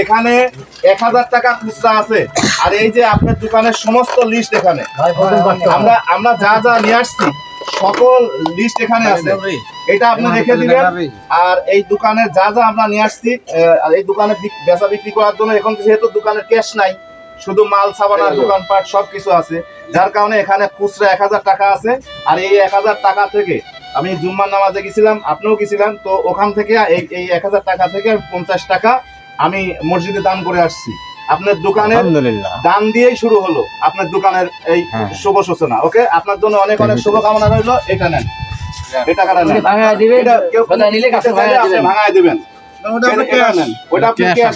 এখানে এক হাজার টাকা খুচরা আছে। আর এই যে আপনার দোকানের সমস্ত লিস্ট এখানে। আমরা আমরা যা যা নিয়ে আসছি সকল লিস্ট এখানে আছে। এটা আপনি রেখে দিবেন। আর এই দোকানে যা যা আমরা নিয়ে আসছি আর এই দোকানে বেচা বিক্রি করার জন্য এখন যেহেতু দোকানে ক্যাশ নাই শুধু মাল সাবানার দোকানপাট সব কিছু আছে। যার কারণে এখানে খুচরা এক হাজার টাকা আছে। আর এই এক হাজার টাকা থেকে আমি জুম্মার নামাজে গেছিলাম আপনিও গেছিলাম তো ওখান থেকে এই এই এক হাজার টাকা থেকে পঞ্চাশ টাকা আমি মসজিদে দান করে আসছি। আপনার দোকানের আলহামদুলিল্লাহ। দান দিয়েই শুরু হলো আপনার দোকানের এই হ্যাঁ। শুভ সূচনা ওকে? আপনার জন্য অনেক অনেক শুভকামনা রইল এটা নেন। এই টাকাটা ভাঙায় দিবেন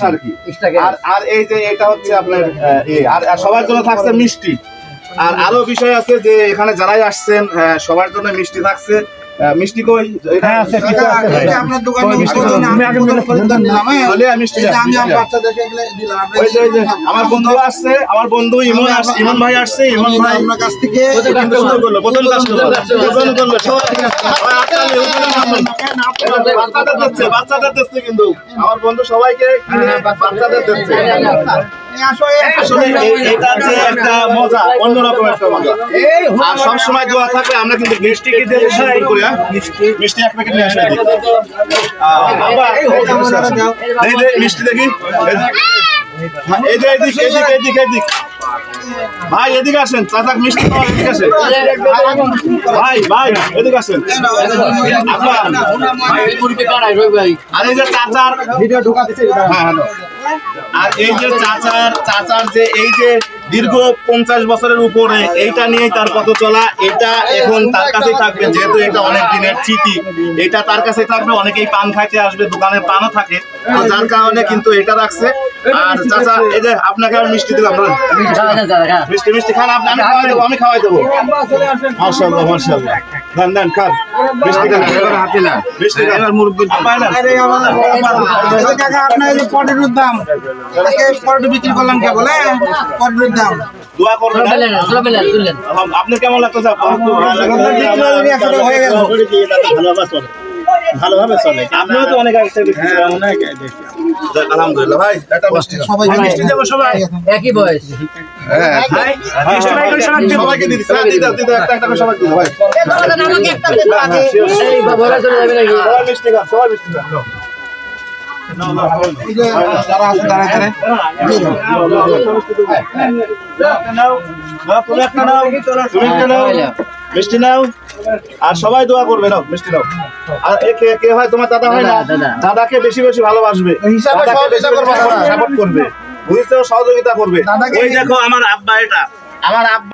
আর কি। ইস্টাকে আর আর এই যে এটা হচ্ছে আপনার আর আর সবার জন্য থাকছে মিষ্টি। আর আরও বিষয় আছে যে এখানে যারাই আসছেন আহ, সবার জন্য মিষ্টি থাকছে। মিষ্টি কই হ্যাঁ, আছে, কিছু আছে আপনার দোকানে মিষ্টি আমি হ্যাঁ? মিষ্টি আমি আমার দিলাম। বন্ধু আসছে আমার বন্ধু ইমন আসছে ইমন ভাই আসছে ইমন ভাই আপনার কাছ থেকে করল, প্রথম কাস্টমার। প্রথম করল। বাচ্চাদের দিচ্ছে, বাচ্চাদের দিচ্ছে কিন্তু। আমার বন্ধু সবাইকে বাচ্চাদের দিচ্ছে। এই আসো, এই আসো। আসলে এটা যে একটা মজা, অন্যরকম একটা মজা। আর সবসময় দোয়া আমরা কিন্তু মিষ্টি করি, হ্যাঁ? মিষ্টি। এক প্যাকেট নিয়ে আসো এদিকে। মিষ্টি দেখি। হ্যাঁ, ভাই এদিকে আসেন। চাচা মিষ্টি খাওয়া এদিকে আসেন ভাই ভাই এদিকে আসেন। আপনার। আর এই যে চাচার হ্যাঁ হ্যালো। আর এই যে চাচার চাচার যে এই যে দীর্ঘ পঞ্চাশ বছরের উপরে, এইটা নিয়েই তার কত চলা, এটা এখন তার কাছেই থাকবে, যেহেতু এটা অনেক দিনের স্মৃতি। এটা তার কাছে থাকবে, অনেকেই পান খাইতে আসবে, দোকানে পানও থাকে। যার কারণে কিন্তু এটা রাখছে। আর চাচা এই যে আপনাকে আমি মিষ্টি দিলাম। মিষ্টি মিষ্টি খান আপনি আমি খাওয়াই দেবো আমি খাওয়াই দেবো মার্শাল্লাহ মার্শাল্লাহ দেন দেন খান মিষ্টি খান মিষ্টি খান আব্বা নেন। আরে আমার- আচ্ছা, কাকা, আপনার এই পটেটোর দাম পটেটো বিক্রি করলাম কে বলে পটেটোর দাম দোয়া করবেন হ্যাঁ? আপনি কেমন লাগতেছে হয়ে গেল ভালোভাবে চলে আপনিও তো অনেক আগে থেকে আলহামদুলিল্লাহ ভাই একটা মিষ্টি। সবাই মিষ্টি দেবো সবাই। একই বয়স। ভাই, মিষ্টি ভাই করে সবাই। সবাইকে দিদি দিদি দিদি একটা একটা করে সবাই দিবো ভাই। হ্যাঁ, sure, sure। এই বড় চলে যাবে নাকি? সবাই মিষ্টি খান সবাই মিষ্টি নাও, তুমি একটা নাও, তুমি একটা নাও। মিষ্টি নাও। আর সবাই দোয়া করবে নাও মিষ্টি নাও। আর একে কে কে হয়? তোমার দাদা হয় না? দাদা, দাদা। দাদাকে বেশি বেশি ভালোবাসবে। সাপোর্ট করবে বুঝতেও সহযোগিতা করবে। ওই দেখো আমার আব্বা এটা। আমার আব্বা